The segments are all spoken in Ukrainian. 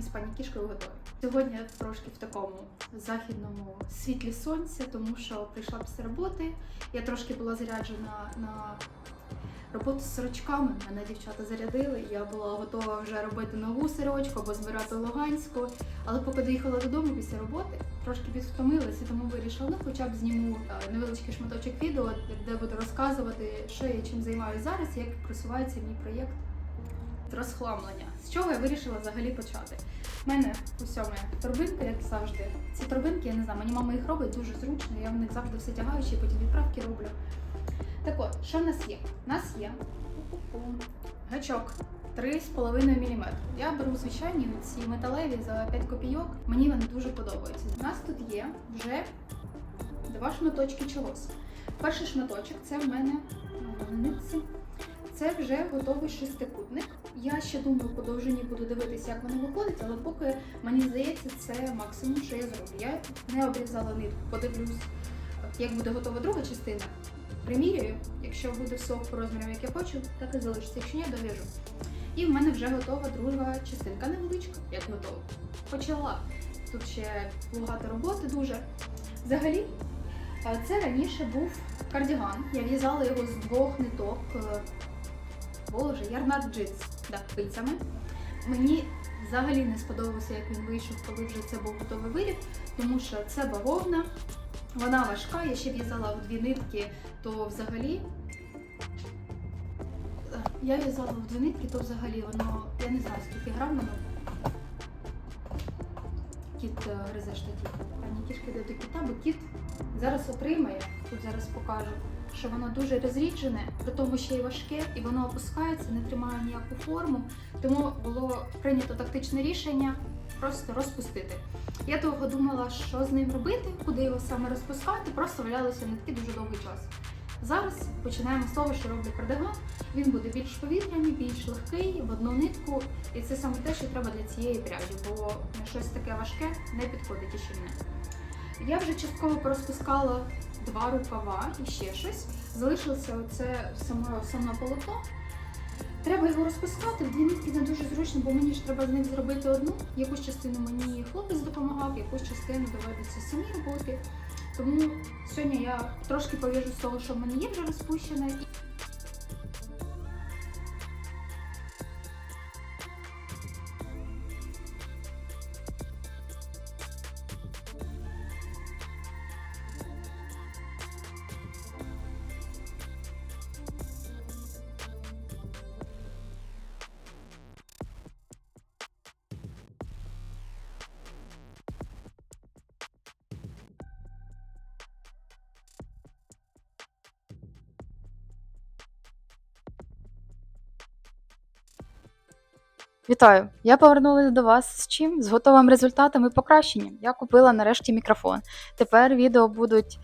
Ми з пані кішкою готові. Сьогодні я трошки в такому західному світлі сонця, тому що прийшла після роботи. Я трошки була заряджена на роботу з сорочками. Мене дівчата зарядили. Я була готова вже робити нову сорочку або збирати луганську. Але поки доїхала додому після роботи, трошки підвтомилася, тому вирішила, ну хоча б зніму е, невеличкий шматочок відео, де буду розказувати, що я чим займаюся зараз, як просувається мій проєкт розхламлення. З чого я вирішила взагалі почати? У мене усе моя торбинка, як завжди. Ці торбинки, я не знаю, мені мама їх робить дуже зручно, я в них завжди все тягаю, ще потім відправки роблю. Так от, що в нас є? У нас є гачок 3,5 мм. Я беру звичайні ці металеві за 5 копійок. Мені вони дуже подобаються. У нас тут є вже два шматочки чогось. Перший шматочок це в мене. Це вже готовий шестикутник. Я ще думаю, по довжині буду дивитися, як воно виходить, але поки мені здається, це максимум, що я зроблю. Я не обрізала нитку, подивлюсь, як буде готова друга частина. Примірюю, якщо буде все по розмірам, як я хочу, так і залишиться. Якщо ні, дов'яжу. І в мене вже готова друга частинка, невеличка, як готова. Почала. Тут ще багато роботи дуже. Взагалі, е, це раніше був кардіган. Я в'язала його з двох ниток. е, Боже, ярнард джинс пильцями. Мені взагалі не сподобалося, як він вийшов, коли вже це був готовий виріб, тому що це бавовна, вона важка, я ще в'язала в дві нитки, то взагалі. е, Я в'язала в дві нитки, то взагалі воно, я не знаю скільки грам воно. Кіт е, гризе штатів. Пані кішки йде до кіта, бо кіт зараз отримає, тут зараз покажу, що воно дуже розріджене, при тому ще й важке, і воно опускається, не тримає ніяку форму. Тому було прийнято тактичне рішення просто розпустити. Я довго думала, що з ним робити, куди його саме розпускати, просто валялися нитки дуже довгий час. Зараз починаємо з того, що роблю кардиган. Він буде більш повітряний, більш легкий, в одну нитку. І це саме те, що треба для цієї пряжі, бо щось таке важке не підходить і щільне. Я вже частково порозпускала два рукава і ще щось. Залишилося оце саме саме полотно. Треба його розпускати, дві нитки не дуже зручно, бо мені ж треба з них зробити одну. Якусь частину мені хлопець допомагав, якусь частину доведеться самі робити. Тому сьогодні я трошки пов'яжу з того, що в мене є вже розпущене. Вітаю! Я повернулася до вас з чим? З готовим результатом і покращенням. Я купила нарешті мікрофон. Тепер відео будуть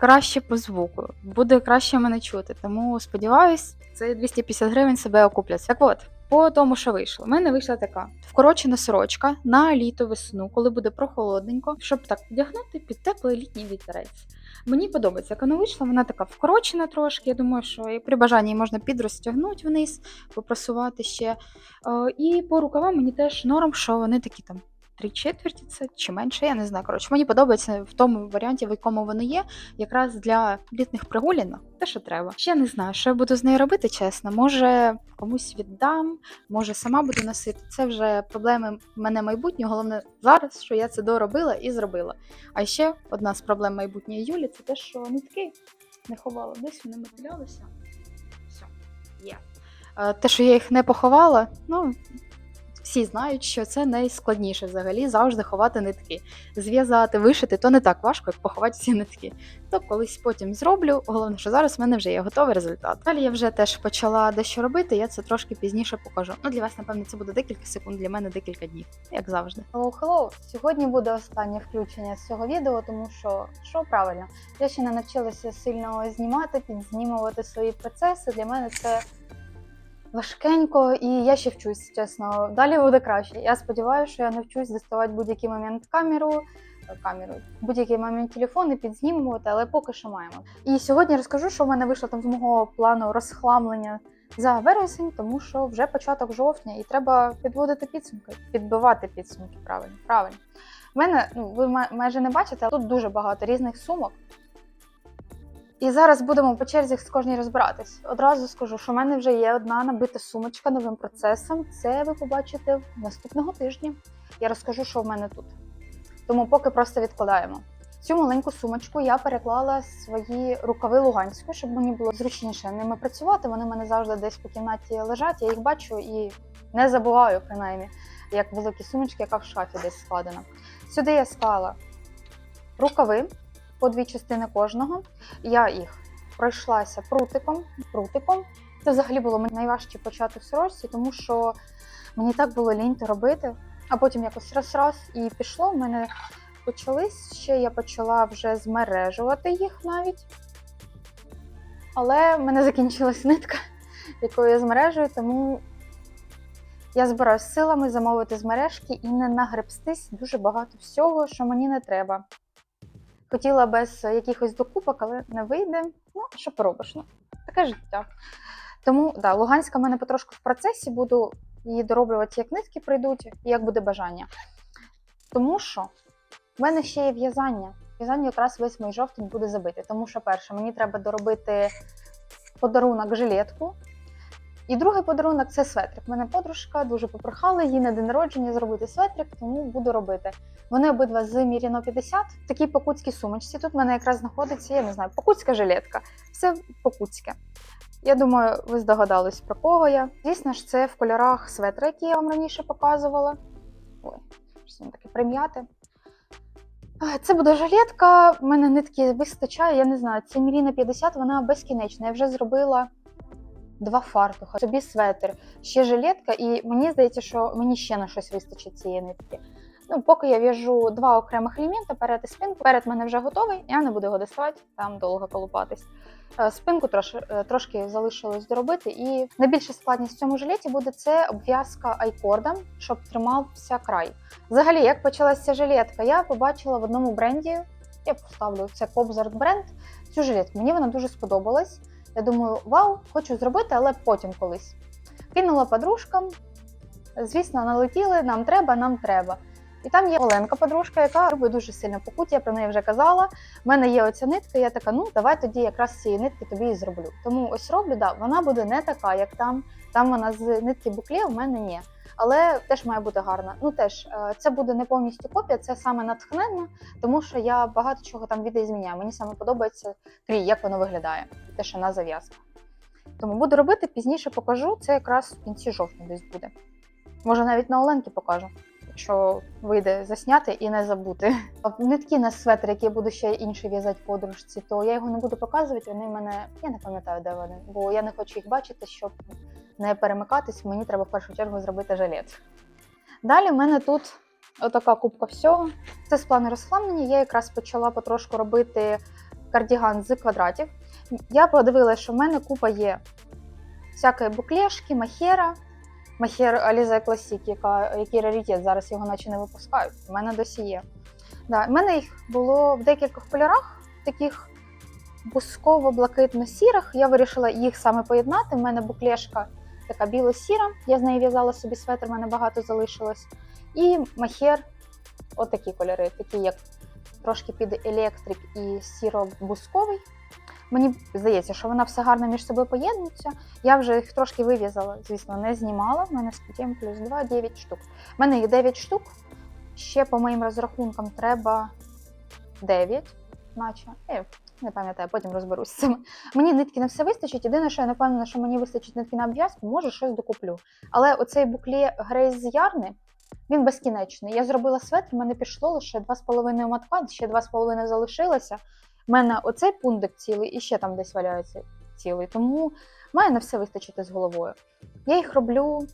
краще по звуку, буде краще мене чути. Тому сподіваюсь, це 250 гривень себе окуплять. Так от, по тому, що вийшло. У мене вийшла така вкорочена сорочка на літо весну, коли буде прохолодненько, щоб так вдягнути під теплий літній вітерець. Мені подобається, як вона вийшла, вона така вкорочена трошки. Я думаю, що при бажанні можна підрозтягнути вниз, попросувати ще. Е, І по рукавам мені теж норм, що вони такі там три четверті це чи менше, я не знаю. Коротше, мені подобається в тому варіанті, в якому вони є, якраз для літніх прогулянок, те, що треба. Ще не знаю, що я буду з нею робити, чесно. Може комусь віддам, може сама буду носити. Це вже проблеми мене майбутнього. Головне зараз, що я це доробила і зробила. А ще одна з проблем майбутньої Юлі це те, що нитки не ховала. Десь вони мотилялися. Все, є. Е, Те, що я їх не поховала, ну. Всі знають, що це найскладніше взагалі завжди ховати нитки. Зв'язати, вишити то не так важко, як поховати всі нитки. То колись потім зроблю. Головне, що зараз в мене вже є готовий результат. Далі я вже теж почала дещо робити, я це трошки пізніше покажу. Ну для вас, напевно, це буде декілька секунд, для мене декілька днів, як завжди. Hello, hello! Сьогодні буде останнє включення з цього відео, тому що що правильно, я ще не навчилася сильно знімати, підзнімувати свої процеси. Для мене це важкенько, і я ще вчусь, чесно. Далі буде краще. Я сподіваюся, що я навчусь доставати будь-який момент камеру. е, Камеру, будь-який момент телефон і підзнімувати, але поки що маємо. І сьогодні розкажу, що в мене вийшло там з мого плану розхламлення за вересень, тому що вже початок жовтня і треба підводити підсумки, підбивати підсумки. Правильно, правильно. У мене, ну ви майже не бачите, але тут дуже багато різних сумок. І зараз будемо по черзі з кожній розбиратись. Одразу скажу, що в мене вже є одна набита сумочка новим процесом. Це ви побачите наступного тижня. Я розкажу, що в мене тут. Тому поки просто відкладаємо. Цю маленьку сумочку я переклала свої рукави луганську, щоб мені було зручніше ними працювати. Вони в мене завжди десь по кімнаті лежать, я їх бачу і не забуваю, принаймні, як великі сумочки, яка в шафі десь складена. Сюди я склала рукави по дві частини кожного. Я їх пройшлася прутиком. прутиком. Це взагалі було мені найважче почати в сорочці, тому що мені так було лінь то робити, а потім якось раз-раз і пішло. У мене почались ще я почала вже змережувати їх навіть. Але в мене закінчилась нитка, якою я змережую, тому я збираюся силами замовити з мережки і не нагребстись дуже багато всього, що мені не треба. Хотіла без якихось докупок, але не вийде. Ну, що поробиш? Ну, таке життя. Тому да, Луганська в мене потрошку в процесі, буду її дороблювати, як нитки прийдуть, і як буде бажання. Тому що в мене ще є в'язання. В'язання якраз весь мій жовтень буде забитий. Тому що, перше, мені треба доробити подарунок жилетку. І другий подарунок це светрик. Мене подружка дуже попрохала їй на день народження зробити светрик, тому буду робити. Вони обидва з Міріно 50, в такій покутській сумочці. Тут в мене якраз знаходиться, я не знаю, покутська жилетка. Все покутське. Я думаю, ви здогадались про кого я. Звісно ж, це в кольорах светра, які я вам раніше показувала. Ой, щось таке прим'яте. А, Це буде жилетка, в мене нитки вистачає, я не знаю, це Міріна 50, вона безкінечна. Я вже зробила два фартуха, собі светр, ще жилетка, і мені здається, що мені ще на щось вистачить цієї нитки. Ну, поки я в'яжу два окремих елементи, перед і спинку. Перед мене вже готовий, я не буду його доставати, там довго колупатись. Е, Спинку трош, е, трошки залишилось доробити. І найбільша складність в цьому жилеті буде це обв'язка айкордом, щоб тримався край. Взагалі, як почалася жилетка, я побачила в одному бренді, я поставлю це Cobzart бренд, цю жилетку. Мені вона дуже сподобалась. Я думаю, вау, хочу зробити, але потім колись. Кинула подружкам. Звісно, налетіли, нам треба, нам треба. І там є Оленка, подружка, яка робить дуже сильно покуті, я про неї вже казала. У мене є оця нитка, я така, ну давай тоді якраз цієї нитки тобі і зроблю. Тому ось роблю, да, вона буде не така, як там. Там вона з нитки букле, у мене ні. Але теж має бути гарна. Ну теж е, це буде не повністю копія, це саме натхненно, тому що я багато чого там відзміняю. Мені саме подобається крій, як воно виглядає, те, що на зав'язка. Тому буду робити, пізніше покажу. Це якраз в кінці жовтня десь буде. Може, навіть на Оленки покажу, якщо вийде засняти і не забути. А Нитки на светр, які я буду ще інший в'язати подружці, то я його не буду показувати. Вони мене я не пам'ятаю, де вони, бо я не хочу їх бачити, щоб не перемикатись. Мені треба в першу чергу зробити жилет. Далі в мене тут отака кубка всього. Це з плану розхламлення. Я якраз почала потрошку робити кардіган з квадратів. Я подивилася, що в мене купа є всякої буклешки, махера. Махер Alize Classic, яка, який раритет, зараз його наче не випускають. У мене досі є. Да, в мене їх було в декількох кольорах, таких бусково-блакитно-сірих. Я вирішила їх саме поєднати. У мене буклешка така біло-сіра. Я з неї в'язала собі светр, в мене багато залишилось. І махер, отакі кольори, такі як трошки під електрик і сіро-бусковий. Мені здається, що вона все гарно між собою поєднується. Я вже їх трошки вив'язала, звісно, не знімала. У мене з 5 плюс 2 9 штук. У мене їх 9 штук. Ще по моїм розрахункам треба 9, наче. Я не пам'ятаю, потім розберусь з цим. Мені нитки не все вистачить. Єдине, що я не впевнена, що мені вистачить нитки на обв'язку, може щось докуплю. Але оцей букле Грейс з Ярни, він безкінечний. Я зробила светр, в мене пішло лише 2,5 матка, ще 2,5 залишилося. У мене оцей пундик цілий і ще там десь валяється цілий. Тому має на все вистачити з головою. Я їх роблю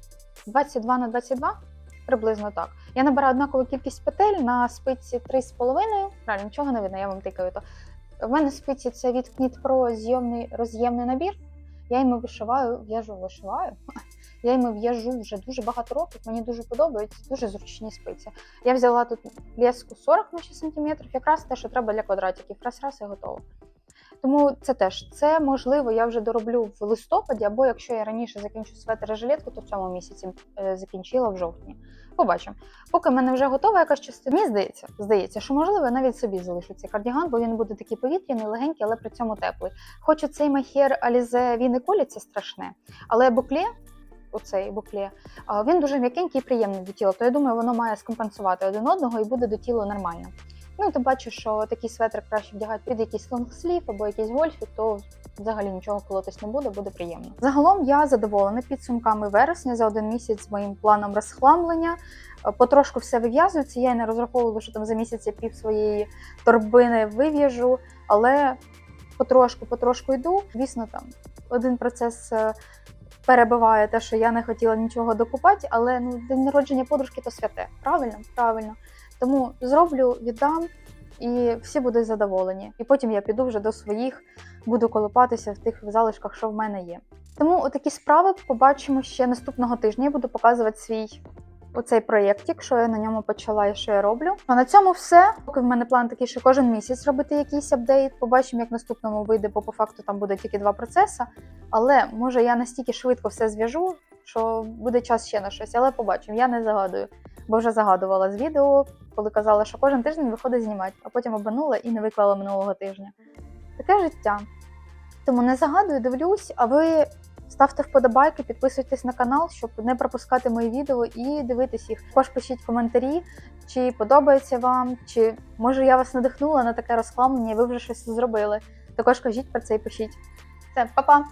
22 на 22, приблизно так. Я набираю однакову кількість петель на спиці 3,5. Правильно, нічого не видно, я вам тикаю то. В мене спиці це від Knit Pro зйомний роз'ємний набір. Я їми вишиваю, в'яжу, вишиваю. Я їми в'яжу вже дуже багато років, мені дуже подобаються, дуже зручні спиці. Я взяла тут леску 40 на 6 см, якраз те, що треба для квадратиків. Раз раз і готово. Тому це теж це можливо, я вже дороблю в листопаді, або якщо я раніше закінчу светр і жилетку, то в цьому місяці е, закінчила в жовтні. Побачимо. Поки в мене вже готова якась частина. Мені здається, здається, що можливо я навіть собі залишу цей кардіган, бо він буде такий повітряний, легенький, але при цьому теплий. Хочу цей махер Алізе він і коліться страшне, але букле. Оцей букле, він дуже м'якенький і приємний до тіла, то я думаю, воно має скомпенсувати один одного і буде до тіла нормально. Ну, ти бачиш, що такий светр краще вдягати під якийсь лонгслів або якийсь гольфік, то взагалі нічого колотись не буде, буде приємно. Загалом я задоволена підсумками вересня за один місяць з моїм планом розхламлення. Е, Потрошку все вив'язується. Я й не розраховувала, що там за місяць я пів своєї торбини вив'яжу, але потрошку, потрошку йду. Звісно, там один процес. Перебиває те, що я не хотіла нічого докупати, але ну день народження подружки то святе. Правильно, правильно. Тому зроблю, віддам, і всі будуть задоволені. І потім я піду вже до своїх, буду колупатися в тих залишках, що в мене є. Тому отакі справи побачимо ще наступного тижня. Я буду показувати свій оцей проєктик, що я на ньому почала і що я роблю. А на цьому все. Поки в мене план такий, що кожен місяць робити якийсь апдейт. Побачимо, як наступному вийде, бо по факту там буде тільки два процеси. Але може я настільки швидко все зв'яжу, що буде час ще на щось. Але побачимо, я не загадую, бо вже загадувала з відео, коли казала, що кожен тиждень виходить знімати, а потім обманула і не виклала минулого тижня. Таке життя. Тому не загадую, дивлюсь, а ви ставте вподобайки, підписуйтесь на канал, щоб не пропускати мої відео і дивитись їх. Також пишіть коментарі, чи подобається вам, чи може я вас надихнула на таке розкламлення, і ви вже щось зробили. Також кажіть про це і пишіть. Все, па-па!